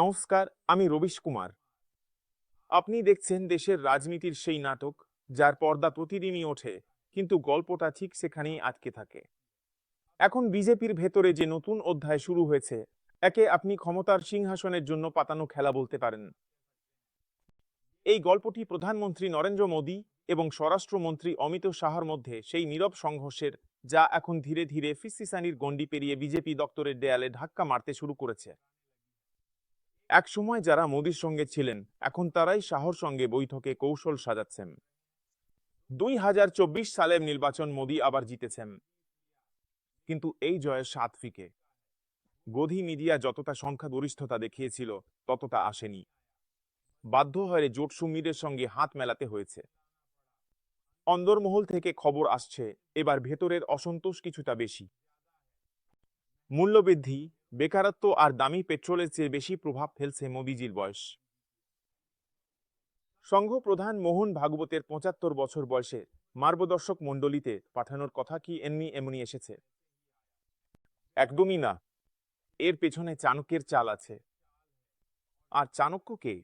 নমস্কার, আমি রবিশ কুমার। আপনি দেখছেন দেশের রাজনীতির সেই নাটক, যার পর্দা প্রতিদিনই ওঠে, কিন্তু গল্পটা ঠিক সেখানেই আটকে থাকে। এখন বিজেপির ভেতরে যে নতুন অধ্যায় শুরু হয়েছে, একে আপনি ক্ষমতার সিংহাসনের জন্য পাতানো খেলা বলতে পারেন। এই গল্পটি প্রধানমন্ত্রী নরেন্দ্র মোদী এবং স্বরাষ্ট্রমন্ত্রী অমিত শাহর মধ্যে সেই নীরব সংঘর্ষের, যা এখন ধীরে ধীরে ফিসিসানির গণ্ডি পেরিয়ে বিজেপি দপ্তরের দেয়ালে ধাক্কা মারতে শুরু করেছে। এক সময় যারা মোদীর সঙ্গে ছিলেন, এখন তারাই শাহর সঙ্গে বৈঠকে কৌশল সাজাচ্ছেন। দুই হাজার চব্বিশ সালের নির্বাচন মোদী আবার জিতেছেন। কিন্তু এই জয়ের স্বাদ ফিকে। গধি মিডিয়া যতটা সংখ্যাগরিষ্ঠতা দেখিয়েছিল, ততটা আসেনি। বাধ্য হয়ে জোট সুমিরের সঙ্গে হাত মেলাতে হয়েছে। অন্দরমহল থেকে খবর আসছে, এবার ভেতরের অসন্তোষ কিছুটা বেশি। মূল্যবৃদ্ধি বেকারত্ব আর দামি পেট্রোলের চেয়ে বেশি প্রভাব ফেলছে মোদিজির বয়স। সংঘ প্রধান মোহন ভাগবতের পঁচাত্তর বছর বয়সে মার্গদর্শক মণ্ডলীতে পাঠানোর কথা কি এমনি এমনি এসেছে? একদমই না। এর পেছনে চাণক্যের চাল আছে। আর চাণক্য কে?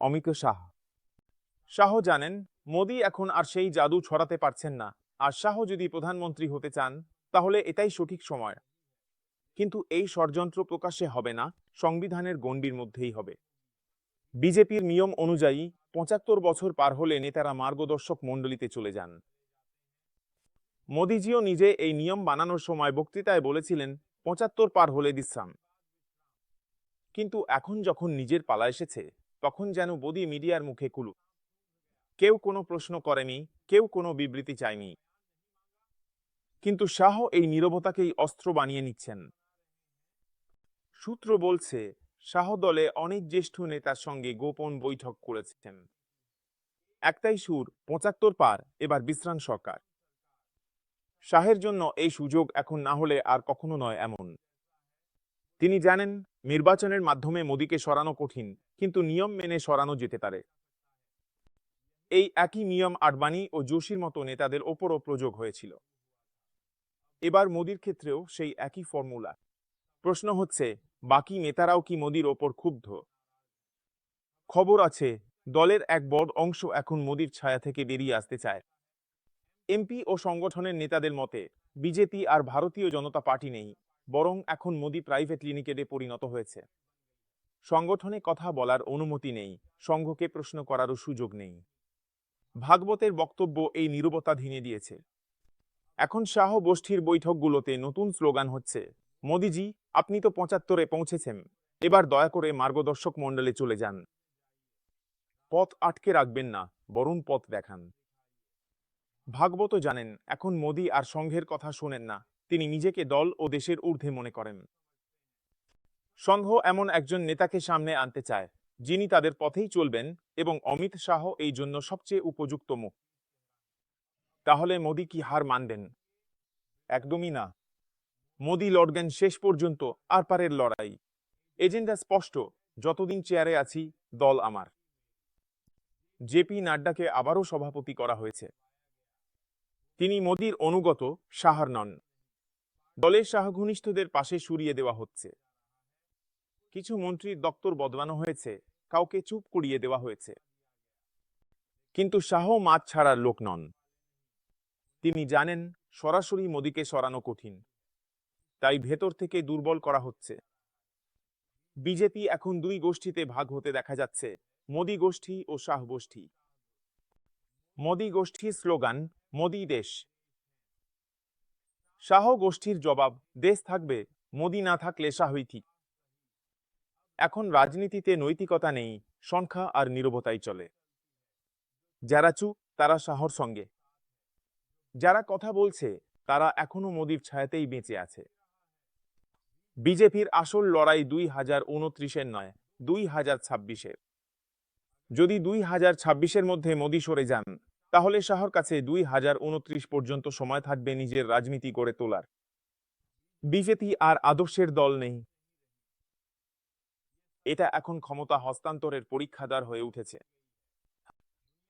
অমিত শাহ। শাহ জানেন, মোদি এখন আর সেই জাদু ছড়াতে পারছেন না। আর শাহ যদি প্রধানমন্ত্রী হতে চান, তাহলে এটাই সঠিক সময়। কিন্তু এই ষড়যন্ত্র প্রকাশ্যে হবে না, সংবিধানের গণ্ডির মধ্যেই হবে। বিজেপির নিয়ম অনুযায়ী পঁচাত্তর বছর পার হলে নেতারা মার্গদর্শক মণ্ডলীতে চলে যান। মোদিজিও নিজে এই নিয়ম বানানোর সময় বক্তৃতায় বলেছিলেন, পঁচাত্তর পার হলে বিশ্রাম। কিন্তু এখন যখন নিজের পালা এসেছে, তখন যেন বদি মিডিয়ার মুখে কুলু। কেউ কোনো প্রশ্ন করেনি, কেউ কোনো বিবৃতি চায়নি। কিন্তু শাহ এই নীরবতাকেই অস্ত্র বানিয়ে নিচ্ছেন। সূত্র বলছে, শাহ দলে অনেক জ্যেষ্ঠ নেতার সঙ্গে গোপন বৈঠক করেছেন। একটাই সুর, পঁচাত্তর পার, এবার বিশ্রাম সরকার। শাহের জন্য এই সুযোগ এখন না হলে আর কখনো নয় এমন। তিনি জানেন, নির্বাচনের মাধ্যমে মোদীকে সরানো কঠিন, কিন্তু নিয়ম মেনে সরানো যেতে পারে। এই একই নিয়ম আডবাণী ও যোশীর মতো নেতাদের ওপরও প্রযোগ হয়েছিল। এবার মোদির ক্ষেত্রেও সেই একই ফর্মুলা। প্রশ্ন হচ্ছে, বাকি নেতারাও কি মোদির ওপর ক্ষুব্ধ? খবর আছে, দলের এক বড় অংশ এখন মোদির ছায়া থেকে বেরিয়ে আসতে চায়। এমপি ও সংগঠনের নেতাদের মতে, বিজেপি আর ভারতীয় জনতা পার্টি নেই, বরং এখন মোদি প্রাইভেট লিমিটেডে পরিণত হয়েছে। সংগঠনে কথা বলার অনুমতি নেই, সংঘকে প্রশ্ন করারও সুযোগ নেই। ভাগবতের বক্তব্য এই নীরবতা ধিনে দিয়েছে। এখন শাহ গোষ্ঠীর বৈঠকগুলোতে নতুন স্লোগান হচ্ছে মোদিজি, আপনি তো পঁচাত্তরে পৌঁছেছেন। এবার দয়া করে মার্গদর্শক মণ্ডলে চলে যান। পথ আটকে রাখবেন না, বরুণ পথ দেখান। ভাগবত জানেন, এখন মোদি আর সংঘের কথা শোনেন না, তিনি নিজেকে দল ও দেশের ঊর্ধ্বে মনে করেন। সংঘ এমন একজন নেতাকে সামনে আনতে চায়, যিনি তাদের পথেই চলবেন এবং অমিত শাহ এই জন্য সবচেয়ে উপযুক্ত মুখ। তাহলে মোদি কি হার মানবেন? একদমই না। মোদি লড়বেন শেষ পর্যন্ত আর পারের লড়াই। এজেন্ডা স্পষ্ট, যতদিন চেয়ারে আছি, দল আমার। জেপি নাড্ডাকে আবারও সভাপতি করা হয়েছে। তিনি মোদির অনুগত, সাহার নন। দলের সাহঘনিষ্ঠদের পাশে সরিয়ে দেওয়া হচ্ছে। কিছু মন্ত্রীর দপ্তর বদলানো হয়েছে, কাউকে চুপ করিয়ে দেওয়া হয়েছে। কিন্তু শাহ মাছ ছাড়ার লোক নন। তিনি জানেন, সরাসরি মোদিকে সরানো কঠিন। তাই ভেতর থেকে দুর্বল করা হচ্ছে। বিজেপি এখন দুই গোষ্ঠীতে ভাগ হতে দেখা যাচ্ছে, মোদি গোষ্ঠী ও শাহ গোষ্ঠী। মোদি গোষ্ঠীর স্লোগান, মোদি দেশ। শাহ গোষ্ঠীর জবাব, দেশ থাকবে, মোদি না থাকলে শাহই ঠিক। এখন রাজনীতিতে নৈতিকতা নেই, সংখ্যা আর নীরবতাই চলে। যারা চুপ, তারা শাহর সঙ্গে। যারা কথা বলছে, তারা এখনও মোদির ছায়াতেই বেঁচে আছে। বিজেপির আসল লড়াই দুই হাজার উনত্রিশের নয়, দুই হাজার ছাব্বিশের। যদি দুই হাজার ছাব্বিশের মধ্যে মোদি সরে যান, তাহলে শাহর কাছে দুই হাজার উনত্রিশ পর্যন্ত সময় থাকবে নিজের রাজনীতি গড়ে তোলার। বিজেপি আর আদর্শের দল নেই। এটা এখন ক্ষমতা হস্তান্তরের পরীক্ষাদার হয়ে উঠেছে।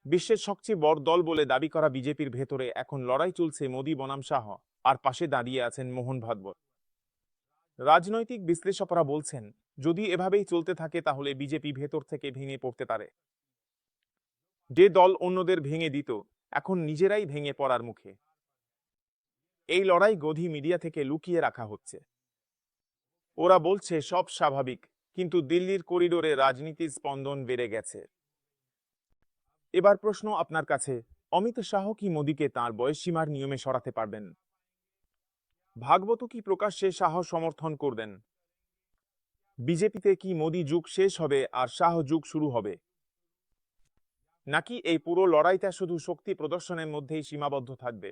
বিশ্বের সবচেয়ে বড় দল বলে দাবি করা বিজেপির ভেতরে এখন লড়াই চলছে মোদি বনাম শাহ, আর পাশে দাঁড়িয়ে আছেন মোহন ভাগবত। রাজনৈতিক বিশ্লেষকরা বলছেন, যদি এভাবেই চলতে থাকে তাহলে বিজেপি ভেতর থেকে ভেঙে পড়তে পারে। যে দল অন্যদের ভেঙে দিত, এখন নিজেরাই ভেঙে পড়ার মুখে। এই লড়াই গধি মিডিয়া থেকে লুকিয়ে রাখা হচ্ছে। ওরা বলছে, সব স্বাভাবিক, কিন্তু দিল্লির করিডোরে রাজনীতির স্পন্দন বেড়ে গেছে। এবার প্রশ্ন আপনার কাছে, অমিত শাহ কি মোদীকে তাঁর বয়সসীমার নিয়মে সরাতে পারবেন? ভাগবত কি প্রকাশ্যে শাহ সমর্থন করবেন। বিজেপিতে কি মোদী যুগ শেষ হবে আর শাহ যুগ শুরু হবে? নাকি এই পুরো লড়াইটা শুধু শক্তি প্রদর্শনের মধ্যেই সীমাবদ্ধ থাকবে?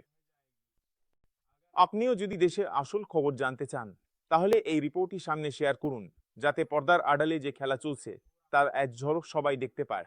আপনিও যদি দেশের আসল খবর জানতে চান, তাহলে এই রিপোর্টটি সামনে শেয়ার করুন, যাতে পর্দার আড়ালে যে খেলা চলছে, তার এক ঝলক সবাই দেখতে পায়।